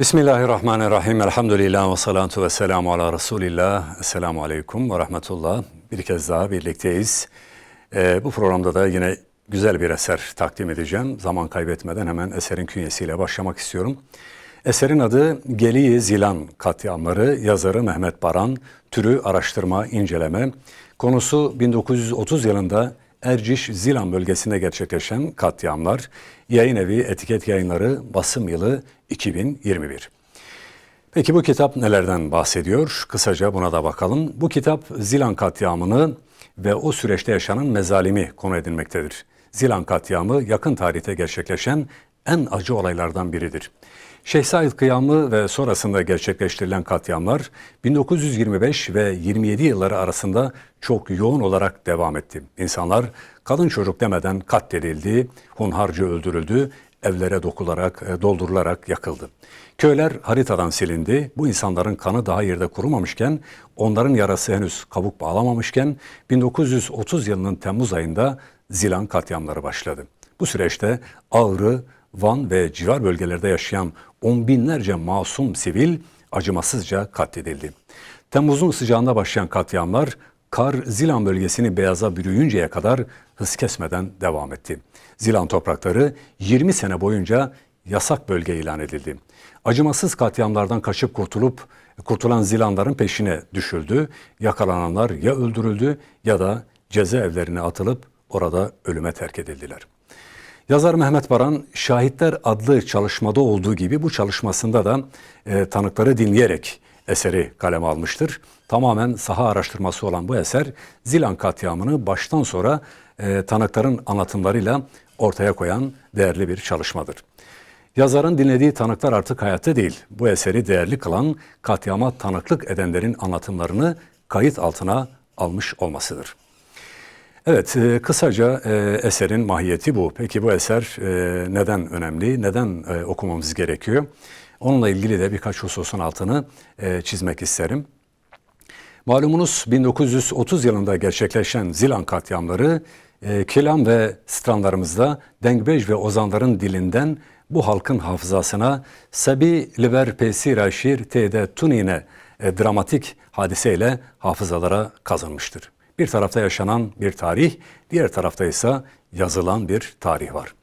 Bismillahirrahmanirrahim. Elhamdülillah ve salatu ve selamu ala Resulillah. Esselamu aleyküm ve rahmetullah. Bir kez daha birlikteyiz. Ee, bu programda da yine güzel bir eser takdim edeceğim. Zaman kaybetmeden hemen eserin künyesiyle başlamak istiyorum. Eserin adı Geliyi Zilan katliamları, yazarı Mehmet Baran, türü araştırma, inceleme. Konusu 1930 yılında Erciş Zilan bölgesinde gerçekleşen katliamlar. Yayın evi Etiket Yayınları basım yılı 2021. Peki bu kitap nelerden bahsediyor? Kısaca buna da bakalım. Bu kitap Zilan katliamını ve o süreçte yaşanan mezalimi konu edinmektedir. Zilan katliamı yakın tarihte gerçekleşen en acı olaylardan biridir. Şeyh Said kıyamı ve sonrasında gerçekleştirilen katliamlar 1925 ve 27 yılları arasında çok yoğun olarak devam etti. İnsanlar kadın çocuk demeden katledildi, hunharca öldürüldü, evlere dokularak, e, doldurularak yakıldı. Köyler haritadan silindi. Bu insanların kanı daha yerde kurumamışken, onların yarası henüz kabuk bağlamamışken 1930 yılının Temmuz ayında Zilan katliamları başladı. Bu süreçte Ağrı, Van ve civar bölgelerde yaşayan on binlerce masum sivil acımasızca katledildi. Temmuz'un sıcağında başlayan katliamlar kar Zilan bölgesini beyaza bürüyünceye kadar hız kesmeden devam etti. Zilan toprakları 20 sene boyunca yasak bölge ilan edildi. Acımasız katliamlardan kaçıp kurtulup kurtulan Zilanların peşine düşüldü. Yakalananlar ya öldürüldü ya da cezaevlerine atılıp orada ölüme terk edildiler. Yazar Mehmet Baran, Şahitler adlı çalışmada olduğu gibi bu çalışmasında da e, tanıkları dinleyerek eseri kaleme almıştır. Tamamen saha araştırması olan bu eser Zilan katliamını baştan sonra e, tanıkların anlatımlarıyla ortaya koyan değerli bir çalışmadır. Yazarın dinlediği tanıklar artık hayatta değil. Bu eseri değerli kılan katliama tanıklık edenlerin anlatımlarını kayıt altına almış olmasıdır. Evet, e, kısaca e, eserin mahiyeti bu. Peki bu eser e, neden önemli, neden e, okumamız gerekiyor? Onunla ilgili de birkaç hususun altını e, çizmek isterim. Malumunuz 1930 yılında gerçekleşen Zilan katliamları e, kelam ve stranlarımızda Dengbej ve Ozanların dilinden bu halkın hafızasına Sabi Liber Pesira Şir Tede Tunine e, dramatik hadiseyle hafızalara kazınmıştır. Bir tarafta yaşanan bir tarih, diğer tarafta ise yazılan bir tarih var.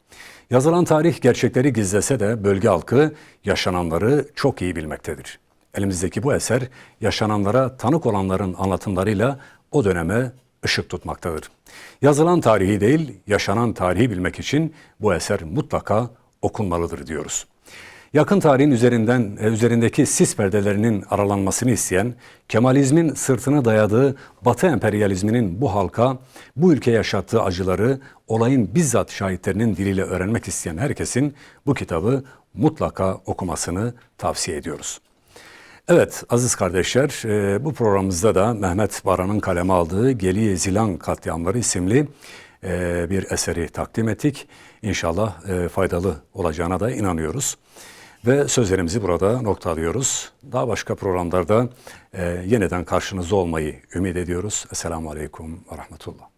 Yazılan tarih gerçekleri gizlese de bölge halkı yaşananları çok iyi bilmektedir. Elimizdeki bu eser yaşananlara tanık olanların anlatımlarıyla o döneme ışık tutmaktadır. Yazılan tarihi değil, yaşanan tarihi bilmek için bu eser mutlaka okunmalıdır diyoruz. Yakın tarihin üzerinden e, üzerindeki sis perdelerinin aralanmasını isteyen, Kemalizmin sırtına dayadığı Batı emperyalizminin bu halka, bu ülke yaşattığı acıları olayın bizzat şahitlerinin diliyle öğrenmek isteyen herkesin bu kitabı mutlaka okumasını tavsiye ediyoruz. Evet aziz kardeşler e, bu programımızda da Mehmet Baran'ın kaleme aldığı Geliye Zilan Katliamları isimli e, bir eseri takdim ettik. İnşallah faydalı olacağına da inanıyoruz. Ve sözlerimizi burada noktalıyoruz. Daha başka programlarda e, yeniden karşınızda olmayı ümit ediyoruz. Esselamu Aleyküm ve Rahmetullah.